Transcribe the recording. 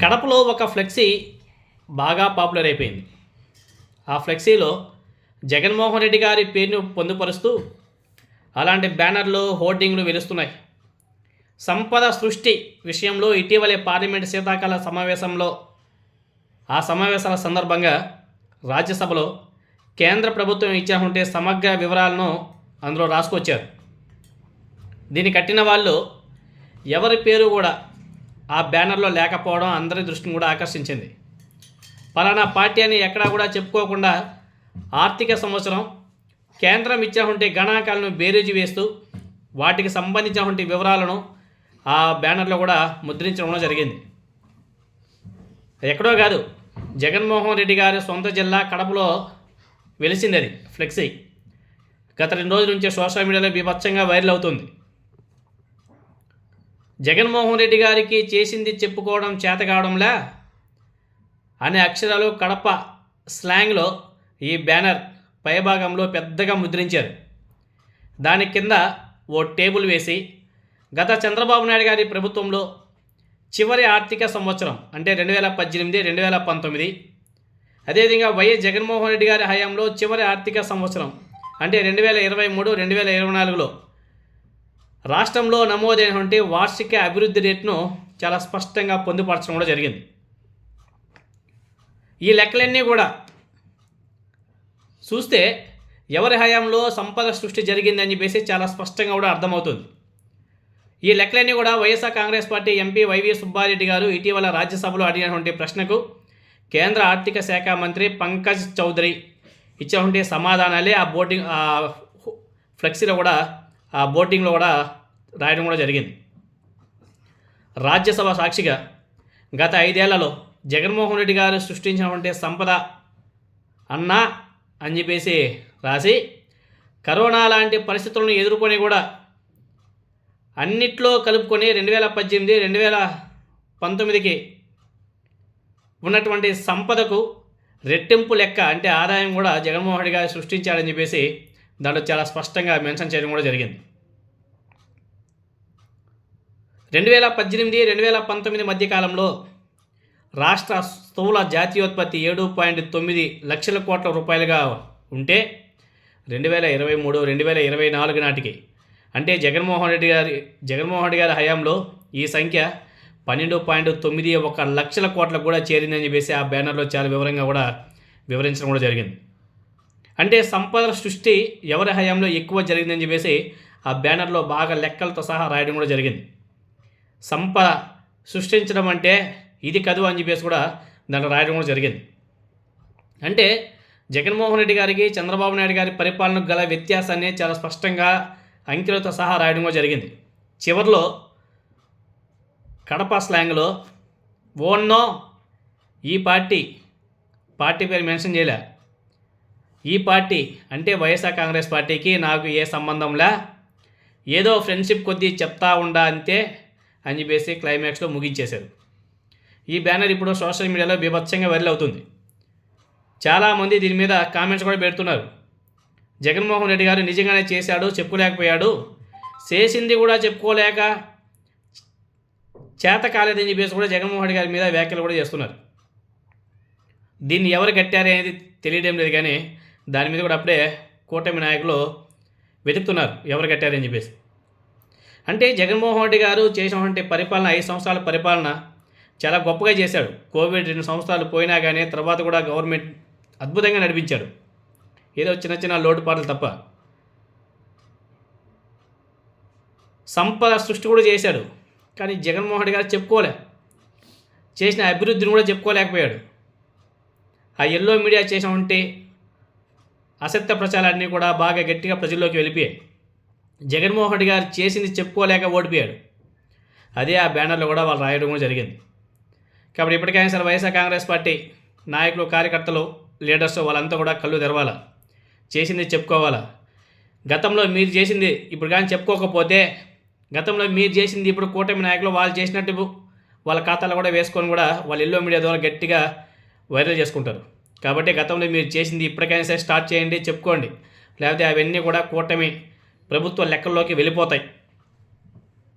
కడపలో ఒక ఫ్లెక్సీ బాగా పాపులర్ అయిపోయింది. ఆ ఫ్లెక్సీలో జగన్మోహన్ రెడ్డి గారి పేరును పొందుపరుస్తూ అలాంటి బ్యానర్లు హోర్డింగ్లు వెలుస్తున్నాయి. సంపద సృష్టి విషయంలో ఇటీవలే పార్లమెంట్ శీతాకాల సమావేశంలో ఆ సమావేశాల సందర్భంగా రాజ్యసభలో కేంద్ర ప్రభుత్వం ఇచ్చినటువంటి సమగ్ర వివరాలను అందులో రాసుకొచ్చారు. దీన్ని కట్టిన వాళ్ళు ఎవరి పేరు కూడా ఆ బ్యానర్లో లేకపోవడం అందరి దృష్టిని కూడా ఆకర్షించింది. పలానా పార్టీ అని ఎక్కడా కూడా చెప్పుకోకుండా ఆర్థిక సంవత్సరం కేంద్రం ఇచ్చినటువంటి గణాంకాలను బేరీజు వేస్తూ వాటికి సంబంధించినటువంటి వివరాలను ఆ బ్యానర్లో కూడా ముద్రించడం జరిగింది. ఎక్కడో కాదు జగన్మోహన్ రెడ్డి గారి సొంత జిల్లా కడపలో వెలిసింది అది ఫ్లెక్సీ. గత రెండు రోజుల నుంచి సోషల్ మీడియాలో బీభత్సంగా వైరల్ అవుతుంది. జగన్మోహన్ రెడ్డి గారికి చేసింది చెప్పుకోవడం చేత కావడంలా? అనే అక్షరాలు కడప స్లాంగ్లో ఈ బ్యానర్ పైభాగంలో పెద్దగా ముద్రించారు. దాని కింద ఓ టేబుల్ వేసి గత చంద్రబాబు నాయుడు గారి ప్రభుత్వంలో చివరి ఆర్థిక సంవత్సరం అంటే రెండు వేల పద్దెనిమిది రెండు వేల పంతొమ్మిది అదేవిధంగా వైఎస్ జగన్మోహన్ రెడ్డి గారి హయాంలో చివరి ఆర్థిక సంవత్సరం అంటే రెండు వేల ఇరవై మూడు రెండు వేల ఇరవై నాలుగులో రాష్ట్రంలో నమోదైనటువంటి వార్షిక అభివృద్ధి రేటును చాలా స్పష్టంగా పొందుపరచడం కూడా జరిగింది. ఈ లెక్కలన్నీ కూడా చూస్తే ఎవరి హయాంలో సంపద సృష్టి జరిగిందని చెప్పేసి చాలా స్పష్టంగా కూడా అర్థమవుతుంది. ఈ లెక్కలన్నీ కూడా YSR Congress party MP YV Subba Reddy గారు ఇటీవల రాజ్యసభలో అడిగినటువంటి ప్రశ్నకు కేంద్ర ఆర్థిక శాఖ మంత్రి పంకజ్ చౌదరి ఇచ్చినటువంటి సమాధానాలే ఆ బోర్డింగ్ ఫ్లెక్సీలో కూడా ఆ బోర్డింగ్లో కూడా రాయడం కూడా జరిగింది. రాజ్యసభ సాక్షిగా గత ఐదేళ్ళలో జగన్మోహన్ రెడ్డి గారు సృష్టించినటువంటి సంపద అన్నా అని చెప్పేసి రాసి కరోనా లాంటి పరిస్థితులను ఎదుర్కొని కూడా అన్నిట్లో కలుపుకొని రెండు వేల పద్దెనిమిది రెండు వేల పంతొమ్మిదికి ఉన్నటువంటి సంపదకు రెట్టింపు లెక్క అంటే ఆదాయం కూడా జగన్మోహన్ రెడ్డి గారు సృష్టించాడని చెప్పేసి దాంట్లో చాలా స్పష్టంగా మెన్షన్ చేయడం కూడా జరిగింది. రెండు వేల పద్దెనిమిది రెండు వేల పంతొమ్మిది మధ్యకాలంలో రాష్ట్ర స్థూల జాతీయోత్పత్తి ఏడు పాయింట్ తొమ్మిది లక్షల కోట్ల రూపాయలుగా ఉంటే రెండు వేల ఇరవై మూడు రెండు వేల ఇరవై నాలుగు నాటికి. అంటే జగన్మోహన్ రెడ్డి గారి జగన్మోహన్ రెడ్డి గారి హయాంలో ఈ సంఖ్య పన్నెండు పాయింట్ తొమ్మిది ఒక లక్షల కోట్లకు కూడా చేరిందని చెప్పేసి ఆ బ్యానర్లో చాలా వివరంగా కూడా వివరించడం కూడా జరిగింది. అంటే సంపద సృష్టి ఎవరి హయాంలో ఎక్కువ జరిగిందని చెప్పేసి ఆ బ్యానర్లో బాగా లెక్కలతో సహా రాయడం కూడా జరిగింది. సంపద సృష్టించడం అంటే ఇది కదు అని చెప్పేసి కూడా దాంట్లో రాయడం కూడా జరిగింది. అంటే జగన్మోహన్ రెడ్డి గారికి చంద్రబాబు నాయుడు గారి పరిపాలనకు గల వ్యత్యాసాన్ని చాలా స్పష్టంగా అంకెలతో సహా రాయడం కూడా జరిగింది. చివరిలో కడప స్లాంగ్లో ఓన్నో ఈ పార్టీ పార్టీ పేరు మెన్షన్ చేయలే. ఈ పార్టీ అంటే వైఎస్ఆర్ కాంగ్రెస్ పార్టీకి నాకు ఏ సంబంధంలా ఏదో ఫ్రెండ్షిప్ కొద్దీ చెప్తా ఉండా అంతే. అని చెప్పేసి క్లైమాక్స్లో ముగించేశారు. ఈ బ్యానర్ ఇప్పుడు సోషల్ మీడియాలో బీభత్సంగా వైరల్ అవుతుంది. చాలామంది దీని మీద కామెంట్స్ కూడా పెడుతున్నారు. జగన్మోహన్ రెడ్డి గారు నిజంగానే చేశాడు చెప్పుకోలేకపోయాడు. చేసింది కూడా చెప్పుకోలేక చేత కాలేదని చెప్పేసి కూడా జగన్మోహన్ రెడ్డి గారి మీద వ్యాఖ్యలు కూడా చేస్తున్నారు. దీన్ని ఎవరు కట్టారు అనేది తెలియడం లేదు కానీ దాని మీద కూడా అప్పుడే కూటమి నాయకులు వెతుకుతున్నారు ఎవరు కట్టారని చెప్పేసి. అంటే జగన్మోహన్ రెడ్డి గారు చేసినటువంటి పరిపాలన ఐదు సంవత్సరాల పరిపాలన చాలా గొప్పగా చేశాడు. కోవిడ్ రెండు సంవత్సరాలు పోయినా కానీ తర్వాత కూడా గవర్నమెంట్ అద్భుతంగా నడిపించాడు. ఏదో చిన్న చిన్న లోటుపాట్లు తప్ప. సంపద సృష్టి కూడా చేశాడు. కానీ జగన్మోహన్ రెడ్డి గారు చెప్పుకోలే. చేసిన అభివృద్ధిని కూడా చెప్పుకోలేకపోయాడు. ఆ ఎల్లో మీడియా చేసినటువంటి అసత్య ప్రచారాన్ని కూడా బాగా గట్టిగా ప్రజల్లోకి వెళ్ళిపోయాయి. జగన్మోహన్ రెడ్డి గారు చేసింది చెప్పుకోలేక ఓడిపోయాడు. అదే ఆ బ్యానర్లో కూడా వాళ్ళు రాయడం కూడా జరిగింది. కాబట్టి ఇప్పటికైనా సరే వైఎస్ఆర్ కాంగ్రెస్ పార్టీ నాయకులు కార్యకర్తలు లీడర్స్ వాళ్ళంతా కూడా కళ్ళు తెరవాలా? చేసింది చెప్పుకోవాలా? గతంలో మీరు చేసింది ఇప్పుడు కానీ చెప్పుకోకపోతే గతంలో మీరు చేసింది ఇప్పుడు కూటమి నాయకులు వాళ్ళు చేసినట్టు వాళ్ళ ఖాతాలో కూడా వేసుకొని కూడా వాళ్ళ ఎల్లో మీడియా ద్వారా గట్టిగా వైరల్ చేసుకుంటారు. కాబట్టి గతంలో మీరు చేసింది ఇప్పటికైనా సరే స్టార్ట్ చేయండి చెప్పుకోండి. లేకపోతే అవన్నీ కూడా కూటమి ప్రభుత్వ లెక్కల్లోకి వెళ్ళిపోతాయి.